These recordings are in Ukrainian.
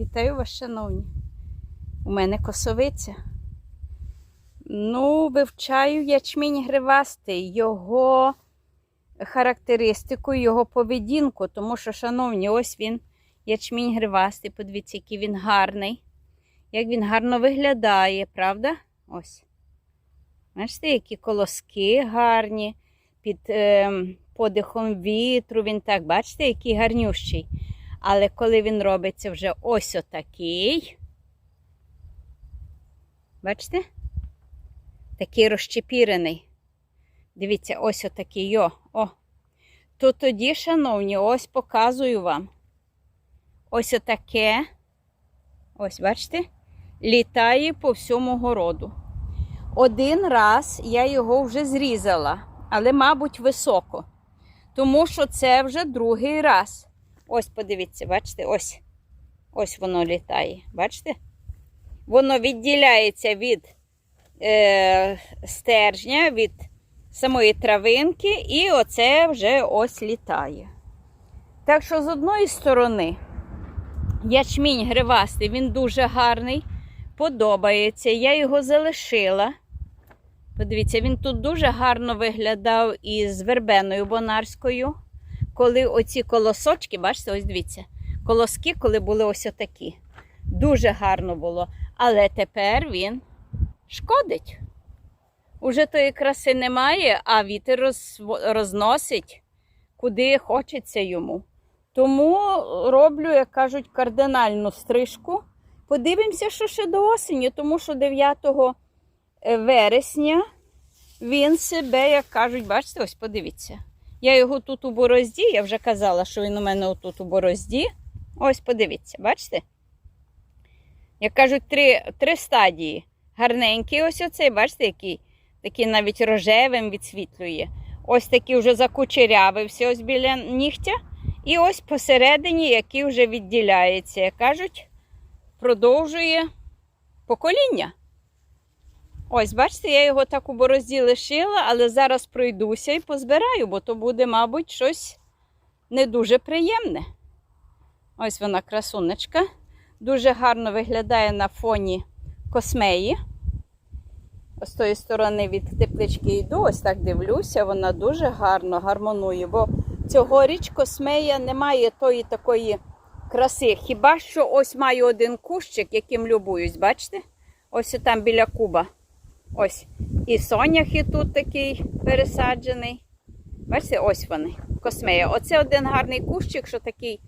Вітаю вас, шановні. У мене косовиця. Ну, вивчаю ячмінь гривастий, його характеристику, його поведінку, тому що, шановні, ось він, ячмінь гривастий. Подивіться, який він гарний. Як він гарно виглядає, правда? Ось. Бачите, які колоски гарні, під е, подихом вітру. Він так, бачите, який гарнющий. Але коли він робиться вже ось отакий, бачите? Такий розчепірений. Дивіться, ось отакий йо. О. То тоді, шановні, ось показую вам. Ось отаке. Ось, бачите? Літає по всьому городу. Один раз я його вже зрізала, але, мабуть, високо. Тому що це вже другий раз. Ось, подивіться, бачите, ось. Ось воно літає. Бачите? Воно відділяється від е, стержня, від самої травинки, і оце вже ось літає. Так що, з одної сторони, ячмінь гривастий, він дуже гарний, подобається. Я його залишила. Подивіться, він тут дуже гарно виглядав із вербеною бонарською коли оці колосочки, бачите, ось дивіться, колоски, коли були ось отакі. Дуже гарно було. Але тепер він шкодить. Уже тої краси немає, а вітер роз, розносить, куди хочеться йому. Тому роблю, як кажуть, кардинальну стрижку. Подивимося, що ще до осені, тому що 9 вересня він себе, як кажуть, бачите, ось подивіться. Я його тут у борозді, я вже казала, що він у мене отут у борозді. Ось, подивіться, бачите? Як кажуть, три три стадії. Гарненький ось оцей, бачите, який такий навіть рожевим відсвітлює. Ось такий вже закучерявився ось біля нігтя. І ось посередині, який вже відділяється, як кажуть, продовжує покоління. Ось, бачите, я його так у борозді лишила, але зараз пройдуся і позбираю, бо то буде, мабуть, щось не дуже приємне. Ось вона красунечка. Дуже гарно виглядає на фоні космеї. Ось з тої сторони від теплички йду, ось так дивлюся, вона дуже гарно гармонує, бо цьогоріч космея не має тої такої краси. Хіба що ось маю один кущик, яким любуюсь, бачите? Ось там біля куба. Ось. І соняхи тут такий пересаджений. Бачите, ось вони, космея. Оце один гарний кущик, що такий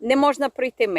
не можна пройти мимо.